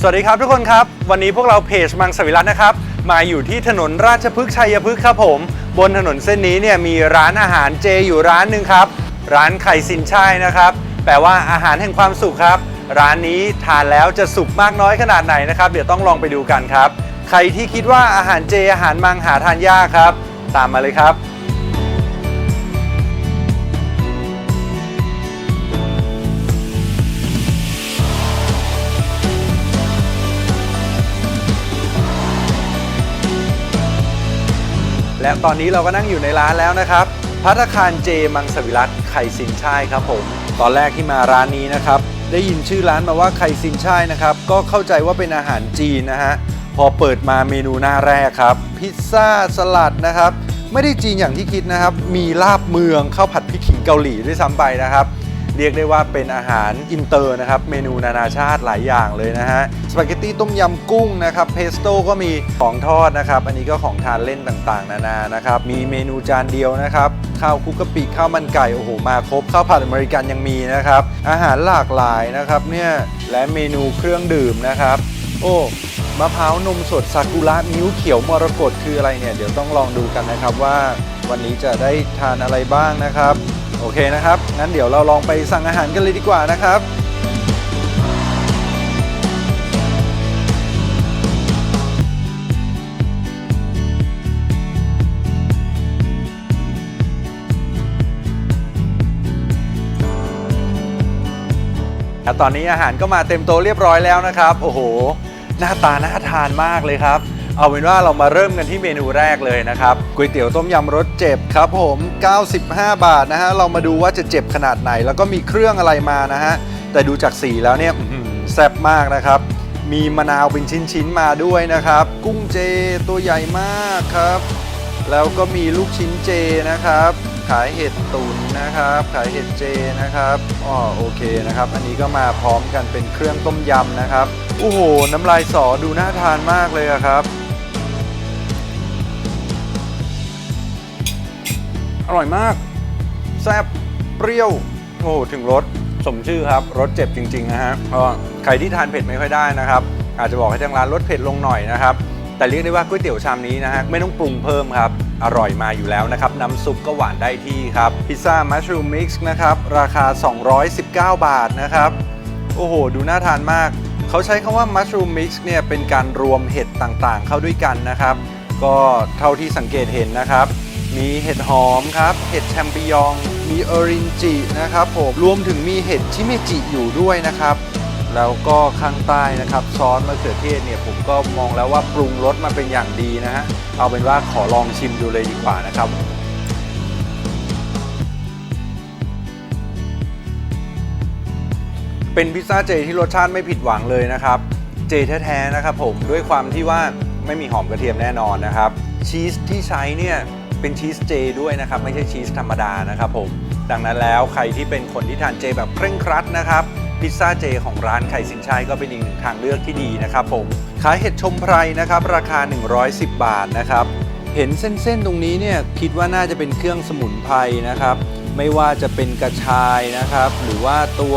สวัสดีครับทุกคนครับ วันนี้พวกเราเพจมังสวิรัตนะครับ มาอยู่ที่ถนนราชพฤกษ์ชัยพฤกษ์ครับผม บนถนนเส้นนี้เนี่ยมีร้านอาหารเจอยู่ร้านหนึ่งครับ ร้านไข่สินช่ายนะครับ แปลว่าอาหารแห่งความสุขครับ ร้านนี้ทานแล้วจะสุขมากน้อยขนาดไหนนะครับ เดี๋ยวต้องลองไปดูกันครับ ใครที่คิดว่าอาหารเจอาหารมังหาทานยากครับ ตามมาเลยครับ และตอนนี้เราก็นั่งอยู่ในร้านแล้วนะครับ พัตตาคารเจมังสวิรัตไข่สินช่ายครับผม ตอนแรกที่มาร้านนี้นะครับ ได้ยินชื่อร้านมาว่าไข่สินช่ายนะครับ ก็เข้าใจว่าเป็นอาหารจีนนะฮะ พอเปิดมาเมนูหน้าแรกครับ พิซซ่าสลัดนะครับ ไม่ได้จีนอย่างที่คิดนะครับ มีลาบเมืองข้าวผัดพริกขิงเกาหลีด้วยซ้ำไปนะครับ เรียกได้ว่าเป็นอาหารอินเตอร์นะครับ เมนูนานาชาติหลายอย่างเลยนะฮะ สปาเกตตี้ต้มยำกุ้งนะครับเพสโต้ก็มีของทอดนะครับ อันนี้ก็ของทานเล่นต่างๆ นานานะครับ มีเมนูจานเดียวนะครับ ข้าวคุกกะปิข้าวมันไก่ โอ้โห มาครบ ข้าวผัดอเมริกันยังมีนะครับ อาหารหลากหลายนะครับเนี่ย และเมนูเครื่องดื่มนะครับ โอ้มะพร้าวนมสดซากุระมิ้วเขียวมรกตคืออะไรเนี่ย เดี๋ยวต้องลองดูกันนะครับว่าวันนี้จะได้ทานอะไรบ้างนะครับ โอเคนะครับ งั้นเดี๋ยวเราลองไปสั่งอาหารกันเลยดีกว่านะครับ ตอนนี้อาหารก็มาเต็มโตะเรียบร้อยแล้วนะครับ โอ้โห หน้าตาน่าทานมากเลยครับ เอาเป็นว่าเรามาเริ่มกันที่เมนูแรกเลยนะครับก๋วยเตี๋ยวต้มยำรสเจ็บครับผม 95 บาทนะฮะเรามาดูว่าจะเจ็บขนาดไหน แล้วก็มีเครื่องอะไรมานะฮะแต่ดูจากสีแล้วเนี่ยแซ่บมากนะครับ มีมะนาวเป็นชิ้นๆมาด้วยนะครับ กุ้งเจตัวใหญ่มากครับ แล้วก็มีลูกชิ้นเจนะครับ ขายเห็ดตุ๋นนะครับ ขายเห็ดเจนะครับอ๋อโอเคนะครับ อันนี้ก็มาพร้อมกันเป็นเครื่องต้มยำนะครับโอ้โหน้ำลายสอดูน่าทานมากเลยครับ อร่อยมาก แซ่บเปรี้ยวโอ้โหถึงรสสมชื่อครับรสเจ็บจริงๆนะฮะก็ใครที่ทานเผ็ดไม่ค่อยได้นะครับ อาจจะบอกให้ทางร้านลดเผ็ดลงหน่อยนะครับ แต่เรียกได้ว่าก๋วยเตี๋ยวชามนี้นะฮะไม่ต้องปรุงเพิ่มครับ อร่อยมาอยู่แล้วนะครับ น้ำซุปก็หวานได้ที่ครับ พิซซ่ามัชรูมมิกซ์นะครับ ราคา 219 บาทนะครับ โอ้โห ดูน่าทานมาก เขาใช้คำว่า mushroom mix เนี่ยเป็นการรวมเห็ดต่างๆ เข้าด้วยกันนะครับ ก็เท่าที่สังเกตเห็นนะครับ มีเห็ดหอมครับ เห็ดแชมปิญอง มีเอรินจินะครับผม รวมถึงมีเห็ดชิเมจิอยู่ด้วยนะครับ แล้วก็ข้างใต้นะครับซอสมะเขือเทศเนี่ยผมก็มองแล้วว่าปรุงรสมาเป็นอย่างดีนะฮะ เอาเป็นว่าขอลองชิมดูเลยดีกว่านะครับเป็นพิซซ่าเจที่รสชาติไม่ผิดหวังเลยนะครับ เจแท้ๆนะครับผมด้วยความที่ว่าไม่มีหอมกระเทียมแน่นอนนะครับ ชีสที่ใช้เนี่ย เป็นชีสเจด้วยนะครับ ไม่ใช่ชีสธรรมดานะครับผม ดังนั้นแล้วใครที่เป็นคนที่ทานเจแบบเคร่งครัดนะครับ พิซซ่าเจของร้านไข่สินชัยก็เป็นอีกหนึ่งทางเลือกที่ดีนะครับผมขายเห็ดชมไพรนะครับ ราคา 110 บาทนะครับ เห็นเส้นๆตรงนี้เนี่ยคิดว่าน่าจะเป็นเครื่องสมุนไพรนะครับ ไม่ว่าจะเป็นกระชายนะครับ หรือว่าตัว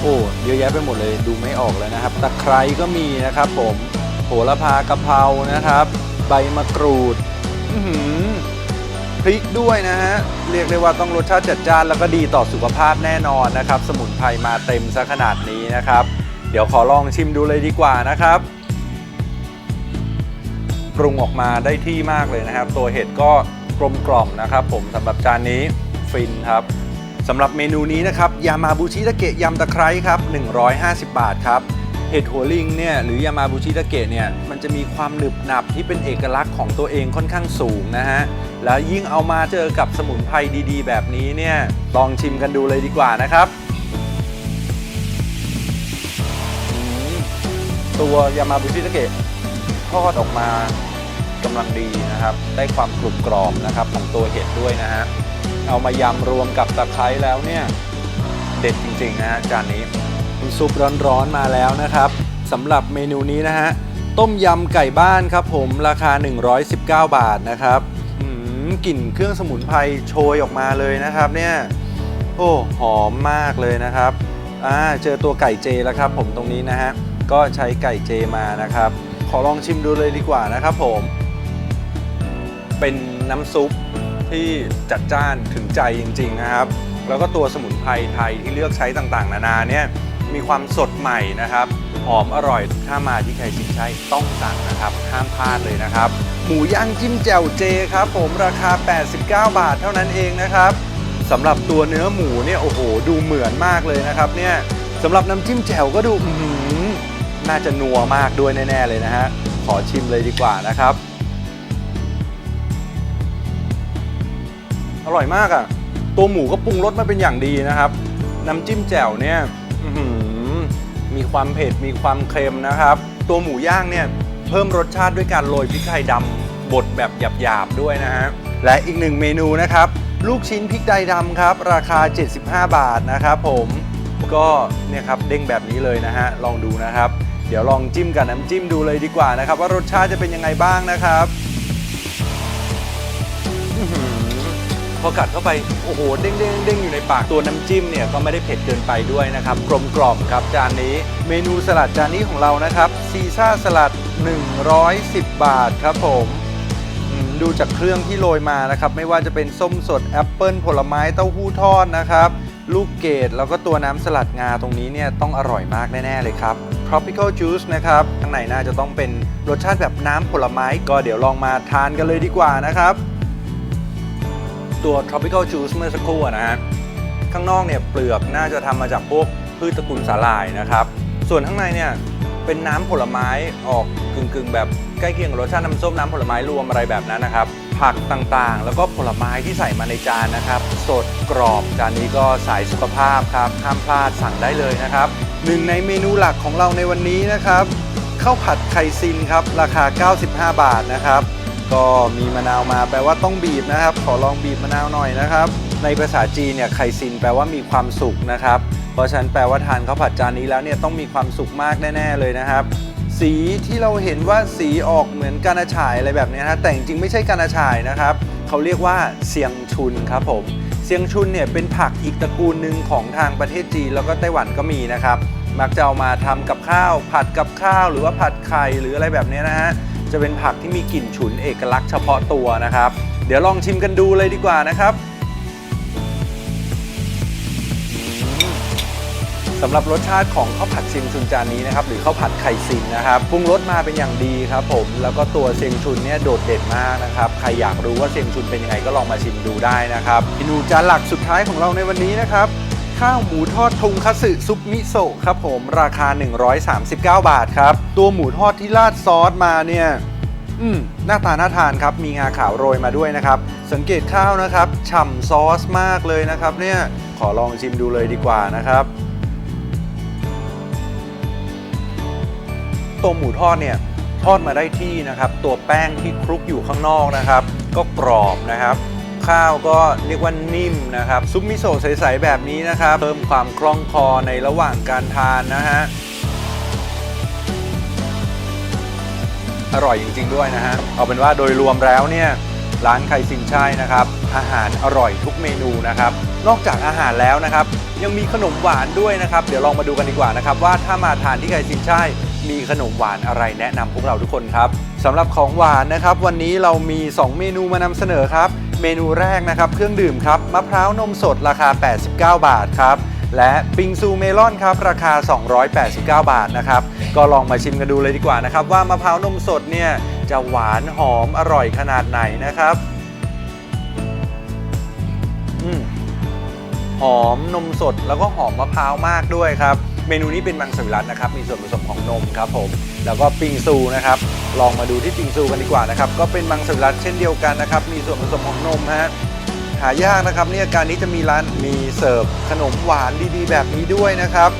โอ้เยอะแยะไปหมดเลยดูไม่ออกเลยนะครับตะไคร้ก็มีนะครับ ผมโหระพากะเพรานะครับ ใบมะกรูด อื พริกด้วยนะฮะ เรียกได้ว่าต้องรสชาติจัดจ้านแล้วก็ดีต่อสุขภาพแน่นอนนะครับ สมุนไพรมาเต็มซะขนาดนี้นะครับ เดี๋ยวขอลองชิมดูเลยดีกว่านะครับ ปรุงออกมาได้ที่มากเลยนะครับ ตัวเห็ดก็กลมกล่อมนะครับ ผมสำหรับจานนี้ฟินครับสำหรับเมนูนี้นะครับยามาบูชิตะเกะยำตะไคร้ครับ 150 บาทครับ เห็ดหัวลิงเนี่ยหรือยามาบูชิตะเกะเนี่ยมันจะมีความหนึบหนับที่เป็นเอกลักษณ์ของตัวเองค่อนข้างสูงนะฮะ แล้วยิ่งเอามาเจอกับสมุนไพรดีๆ แบบนี้เนี่ยลองชิมกันดูเลยดีกว่านะครับ ตัวยามาบุชิตะเกะทอดออกมากำลังดีนะครับ ได้ความกรุบกรอบนะครับของตัวเห็ดด้วยนะฮะเอามายำรวมกับตะไคร้แล้วเนี่ยเด็ดจริงๆนะฮะจานนี้ น้ำซุปร้อนๆมาแล้วนะครับสำหรับเมนูนี้นะฮะต้มยำไก่บ้านครับผมราคา 119 บาทนะครับอืมกลิ่นเครื่องสมุนไพรโชยออกมาเลยนะครับเนี่ยโอ้หอมมากเลยนะครับอ่าเจอตัวไก่เจแล้วครับ ผมตรงนี้นะฮะก็ใช้ไก่เจมานะครับ ขอลองชิมดูเลยดีกว่านะครับผม เป็นน้ำซุปที่จัดจ้านถึงใจจริง ๆนะครับ แล้วก็ตัวสมุนไพรไทยที่เลือกใช้ต่างๆ นานาเนี่ย มีความสดใหม่นะครับหอมอร่อยถ้ามาที่ไข่สินชัยต้องสั่งนะครับห้ามพลาดเลยนะครับ หมูย่างจิ้มแจ่วเจครับผมราคา 89 บาทเท่านั้นเองนะครับสำหรับตัวเนื้อหมูเนี่ยโอ้โห ดูเหมือนมากเลยนะครับเนี่ยสำหรับน้ำจิ้มแจ่วก็ดูหืน่าจะนัวมากด้วยแน่ ๆ เลยนะฮะขอชิมเลยดีกว่านะครับ อร่อยมากอะ่ะ ตัวหมูก็ปรุงรสมาเป็นอย่างดีนะครับ น้ำจิ้มแจ่วเนี่ยอื มีความเผ็ดมีความเค็มนะครับ ตัวหมูย่างเนี่ยเพิ่มรสชาติด้วยการโรยพริกไทยดำบดแบบหยาบๆด้วยนะฮะและอีกหนึ่งเมนูนะครับ ลูกชิ้นพริกไทยดำครับ ราคา 75 บาทนะครับผมก็เนี่ยครับเด้งแบบนี้เลยนะฮะลองดูนะครับ เดี๋ยวลองจิ้มกับน้ำจิ้มดูเลยดีกว่านะครับ ว่ารสชาติจะเป็นยังไงบ้างนะครับ พอกัดเข้าไป โอ้โห เด้งเด้งเด้งอยู่ในปากตัวน้ำจิ้มเนี่ยก็ไม่ได้เผ็ดเกินไปด้วยนะครับ กลมกล่อมครับจานนี้ เมนูสลัดจานนี้ของเรานะครับ ซีซ่าสลัด 110 บาทครับผมอืมดูจากเครื่องที่โรยมานะครับ ไม่ว่าจะเป็นส้มสดแอปเปิลผลไม้เต้าหู้ทอดนะครับ ลูกเกดแล้วก็ตัวน้ำสลัดงาตรงนี้เนี่ยต้องอร่อยมากแน่ ๆ เลยครับ tropical juice นะครับข้างในน่าจะต้องเป็นรสชาติแบบน้ำผลไม้ก็เดี๋ยวลองมาทานกันเลยดีกว่านะครับ ตัว tropical juice เมื่อสักครู่นะฮะ ข้างนอกเนี่ยเปลือกน่าจะทำมาจากพวกพืชตระกูลสาหร่ายนะครับ ส่วนข้างในเนี่ยเป็นน้ำผลไม้ออกกึ่งๆ แบบใกล้เคียงกับรสชาติน้ำส้มน้ำผลไม้รวมอะไรแบบนั้นนะครับ ผักต่างๆ แล้วก็ผลไม้ที่ใส่มาในจานนะครับ สดกรอบจานนี้ก็สายสุขภาพครับห้ามพลาดสั่งได้เลยนะครับหนึ่งในเมนูหลักของเราในวันนี้นะครับข้าวผัดไข่ซินครับราคา 95 บาทนะครับ ก็มีมะนาวมาแปลว่าต้องบีบนะครับ ขอลองบีบมะนาวหน่อยนะครับ ในภาษาจีนเนี่ยไข่ซินแปลว่ามีความสุขนะครับ เพราะฉะนั้นแปลว่าทานข้าวผัดจานนี้แล้วเนี่ยต้องมีความสุขมากแน่ๆเลยนะครับ สีที่เราเห็นว่าสีออกเหมือนกานาฉายอะไรแบบนี้นะแต่จริงๆไม่ใช่กานาฉายนะครับเขาเรียกว่าเซียงชุนครับผมเซียงชุนเนี่ยเป็นผักอีกตระกูลหนึ่งของทางประเทศจีนแล้วก็ไต้หวันก็มีนะครับ มักจะเอามาทำกับข้าว ผัดกับข้าวหรือว่าผัดไข่หรืออะไรแบบนี้นะฮะ จะเป็นผักที่มีกลิ่นฉุนเอกลักษณ์เฉพาะตัวนะครับ เดี๋ยวลองชิมกันดูเลยดีกว่านะครับสำหรับรสชาติของข้าวผัดเซียงชุนจานนี้นะครับหรือข้าวผัดไข่ซินนะครับปรุงรสมาเป็นอย่างดีครับผมแล้วก็ตัวเซียงชุนเนี่ยโดดเด่นมากนะครับใครอยากรู้ว่าเซียงชุนเป็นยังไงก็ลองมาชิมดูได้นะครับเมนูจานหลักสุดท้ายของเราในวันนี้นะครับ ข้าวหมูทอดทงคัตสึซุปมิโซะครับผมราคา 139 บาทครับ ตัวหมูทอดที่ราดซอสมาเนี่ยอืมหน้าตาน่าทานครับ มีงาขาวโรยมาด้วยนะครับ สังเกตข้าวนะครับฉ่ำซอสมากเลยนะครับ เนี่ยขอลองชิมดูเลยดีกว่านะครับตัวหมูทอดเนี่ยทอดมาได้ที่นะครับ ตัวแป้งที่คลุกอยู่ข้างนอกนะครับ ก็กรอบนะครับ ข้าวก็เรียกว่านิ่มนะครับ ซุปมิโซะใส ๆ แบบนี้นะครับ เพิ่มความคล่องคอในระหว่างการทานนะฮะ อร่อยจริง ๆ ด้วยนะฮะ เอาเป็นว่าโดยรวมแล้วเนี่ยร้านไคซินช่ายนะครับ อาหารอร่อยทุกเมนูนะครับ นอกจากอาหารแล้วนะครับ ยังมีขนมหวานด้วยนะครับ เดี๋ยวลองมาดูกันดีกว่านะครับ ว่าถ้ามาทานที่ไคซินช่ายมีขนมหวานอะไรแนะนำพวกเราทุกคนครับสำหรับของหวานนะครับ วันนี้เรามี 2 เมนูมานำเสนอครับ เมนูแรกนะครับ เครื่องดื่มครับ มะพร้าวนมสดราคา 89 บาทครับ และปิงซูเมลอนครับ ราคา 289 บาทนะครับ ก็ลองมาชิมกันดูเลยดีกว่านะครับ ว่ามะพร้าวนมสดเนี่ย จะหวานหอมอร่อยขนาดไหนนะครับอืมหอมนมสดแล้วก็หอมมะพร้าวมากด้วยครับ เมนูนี้เป็นมังสวิรัตนะครับ มีส่วนผสมของนมครับผม แล้วก็ปิงซูนะครับ ลองมาดูที่ปิงซูกันดีกว่านะครับ ก็เป็นมังสวิรัตเช่นเดียวกันนะครับ มีส่วนผสมของนมฮะ หายากนะครับเนี่ยการนี้จะมีร้านมีเสิร์ฟขนมหวานดีๆ แบบนี้ด้วยนะครับ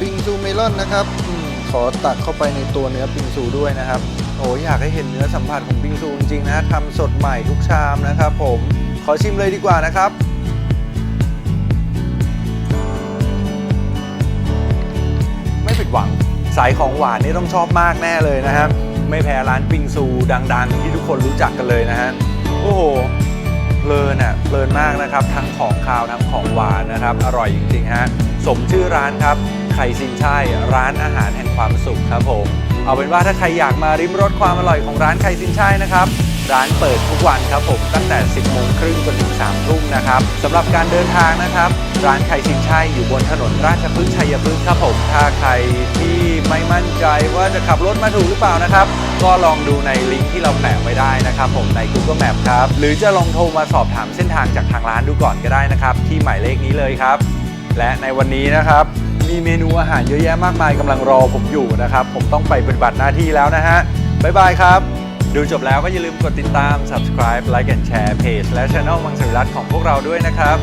ปิงซูเมลอนนะครับอขอตักเข้าไปในตัวเนื้อปิงซูด้วยนะครับ โอ้อยากให้เห็นเนื้อสัมผัสของปิงซูจริงๆนะทำสดใหม่ทุกชามนะครับ ผม ขอชิมเลยดีกว่านะครับ หวัง สายของหวานนี่ต้องชอบมากแน่เลยนะครับ ไม่แพ้ร้านปิงซูดังๆ ที่ทุกคนรู้จักกันเลยนะฮะโอ้โหเพลินอะเพลินมากนะครับ ทั้งของคาวทั้งของหวานนะครับ อร่อยจริงๆฮะสมชื่อร้านครับไข่ซินช่ายร้านอาหารแห่งความสุขครับผมเอาเป็นว่าถ้าใครอยากมาริมรสความอร่อยของร้านไข่ซินช่ายนะครับ ร้านเปิดทุกวันครับผมตั้งแต่ 10โมงครึ่งจนถึง3ทุ่มนะครับสำหรับการเดินทางนะครับ ร้านไข่ซินช่ายอยู่บนถนนราชพฤกษ์ชัยพฤกษ์ครับผมถ้าใครที่ไม่มั่นใจว่าจะขับรถมาถูกหรือเปล่านะครับ ก็ลองดูในลิงก์ที่เราแปะไว้ได้นะครับผมใน Google Map ครับหรือจะลองโทรมาสอบถามเส้นทางจากทางร้านดูก่อนก็ได้นะครับ ที่หมายเลขนี้เลยครับ และในวันนี้นะครับมีเมนูอาหารเยอะแยะมากมายกำลังรอผมอยู่นะครับ ผมต้องไปปฏิบัติหน้าที่แล้วนะฮะบ๊ายบายครับ ดูจบแล้วก็อย่าลืมกดติดตาม subscribe like and share page และ channel มังสวิรัตของพวกเราด้วยนะครับ